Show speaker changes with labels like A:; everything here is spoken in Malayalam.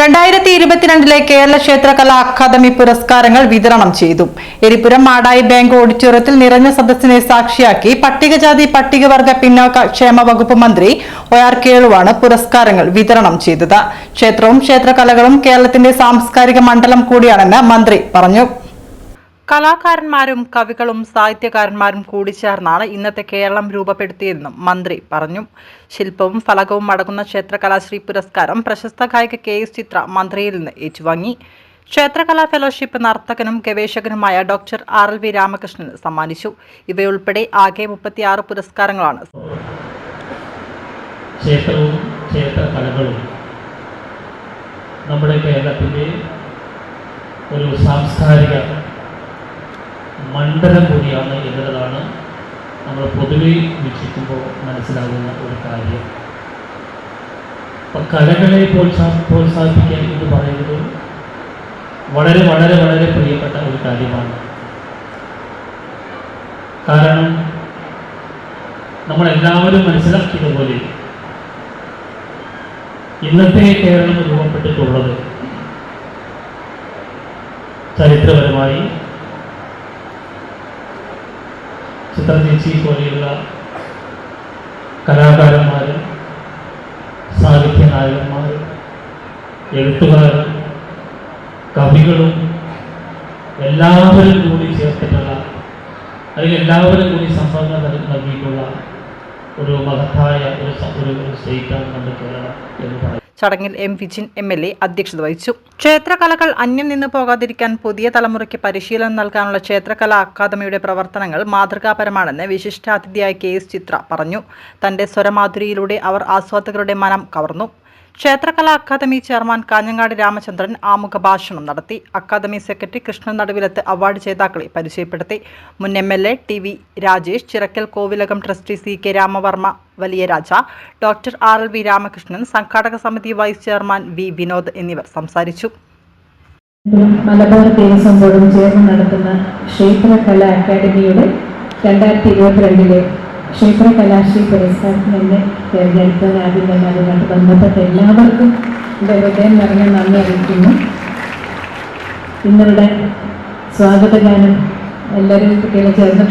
A: രണ്ടായിരത്തി ഇരുപത്തിരണ്ടിലെ കേരള ക്ഷേത്രകലാ അക്കാദമി പുരസ്കാരങ്ങൾ വിതരണം ചെയ്തു. എരിപുരം മാടായി ബാങ്ക് ഓഡിറ്റോറിയത്തിൽ നിറഞ്ഞ സദസ്സിനെ സാക്ഷിയാക്കി പട്ടികജാതി പട്ടികവർഗ പിന്നോക്ക ക്ഷേമ വകുപ്പ് മന്ത്രി ഒ ആർ കേളുവാണ് പുരസ്കാരങ്ങൾ വിതരണം ചെയ്തത്. ക്ഷേത്രവും ക്ഷേത്രകലകളും കേരളത്തിന്റെ സാംസ്കാരിക മണ്ഡലം കൂടിയാണെന്ന് മന്ത്രി പറഞ്ഞു. കലാകാരന്മാരും കവികളും സാഹിത്യകാരന്മാരും കൂടി കൂടിച്ചേർന്നാണ് ഇന്നത്തെ കേരളം രൂപപ്പെടുത്തിയതെന്നും മന്ത്രി പറഞ്ഞു. ശില്പവും ഫലകവും അടങ്ങുന്ന ക്ഷേത്രകലാശ്രീ പുരസ്കാരം പ്രശസ്ത ഗായിക കെ എസ് ചിത്ര മന്ത്രിയിൽ നിന്ന് ഏറ്റുവാങ്ങി. ക്ഷേത്രകലാ ഫെലോഷിപ്പ് നർത്തകനും ഗവേഷകനുമായ ഡോക്ടർ ആർ എൽ വി രാമകൃഷ്ണന് സമ്മാനിച്ചു. ഇവയുൾപ്പെടെ ആകെ മുപ്പത്തിയാറ് പുരസ്കാരങ്ങളാണ്.
B: നമ്മുടെ കേരളത്തിന്റെ ഒരു സാംസ്കാരിക മണ്ഡലം കൂടിയാണ് എന്നുള്ളതാണ് നമ്മൾ പൊതുവെ വീക്ഷിക്കുമ്പോൾ മനസ്സിലാകുന്ന ഒരു കാര്യം. അപ്പം കലകളെ പ്രോത്സാ പ്രോത്സാഹിപ്പിക്കാൻ എന്ന് പറയുന്നത് വളരെ വളരെ വളരെ പ്രിയപ്പെട്ട ഒരു കാര്യമാണ്. കാരണം നമ്മളെല്ലാവരും മനസ്സിലാക്കിയതുപോലെ ഇന്നത്തെ കേരളം രൂപപ്പെട്ടിട്ടുള്ളത് ചരിത്രപരമായി ചിത്രചേച്ചി പോലെയുള്ള കലാകാരന്മാർ സാഹിത്യ എഴുത്തുകാർ കവികളും എല്ലാവരും കൂടി ചേർത്തിട്ടുള്ള അല്ലെങ്കിൽ എല്ലാവരും കൂടി സംഭാവന നൽ- നൽകിയിട്ടുള്ള ഒരു മഹത്തായ ഒരു ഒരു സ്റ്റേറ്റാണ് നമ്മുടെ കേരളം എന്ന് പറയുന്നത്
A: ചടങ്ങിൽ M Vijin M L A അധ്യക്ഷത വഹിച്ചു. ക്ഷേത്രകലകൾ അന്യം നിന്ന് പോകാതിരിക്കാൻ പുതിയ തലമുറയ്ക്ക് പരിശീലനം നൽകാനുള്ള ക്ഷേത്രകല അക്കാദമിയുടെ പ്രവർത്തനങ്ങൾ മാതൃകാപരമാണെന്ന് വിശിഷ്ടാതിഥിയായ കെ എസ് ചിത്ര പറഞ്ഞു. തന്റെ സ്വരമാധുരിയിലൂടെ അവർ ആസ്വാദകരുടെ മനം കവർന്നു. ക്ഷേത്രകലാ അക്കാദമി ചെയർമാൻ കാഞ്ഞങ്ങാട് രാമചന്ദ്രൻ ആമുഖ ഭാഷണം നടത്തി. Academy secretary Krishnan Naduvilath award ജേതാക്കളെ പരിചയപ്പെടുത്തി. മുൻ M L A T V Rajesh Chirakkal Kovilakam trustee C K Ramavarma വലിയ രാജ doctor R L V Ramakrishnan സംഘാടക സമിതി വൈസ് ചെയർമാൻ വി വിനോദ് എന്നിവർ സംസാരിച്ചു.
C: മലബാർ ചേർന്ന് നടത്തുന്ന ക്ഷേത്രകലാ അക്കാദമിയുടെ രണ്ടായിരത്തി ഇരുപത്തിരണ്ടിലെ ക്ഷേത്രകലാശ്രീ പുരസ്കാരത്തിന് എന്നെ തിരഞ്ഞെടുക്കാൻ ആദ്യം തന്നെ അതുമായിട്ട് ബന്ധപ്പെട്ട എല്ലാവർക്കും എന്റെ ഹൃദയം നിറഞ്ഞ നന്ദി അറിയിക്കുന്നു. ഇന്നിവിടെ സ്വാഗതഗാനം. എല്ലാവരും കുട്ടികളെ ചേർന്ന്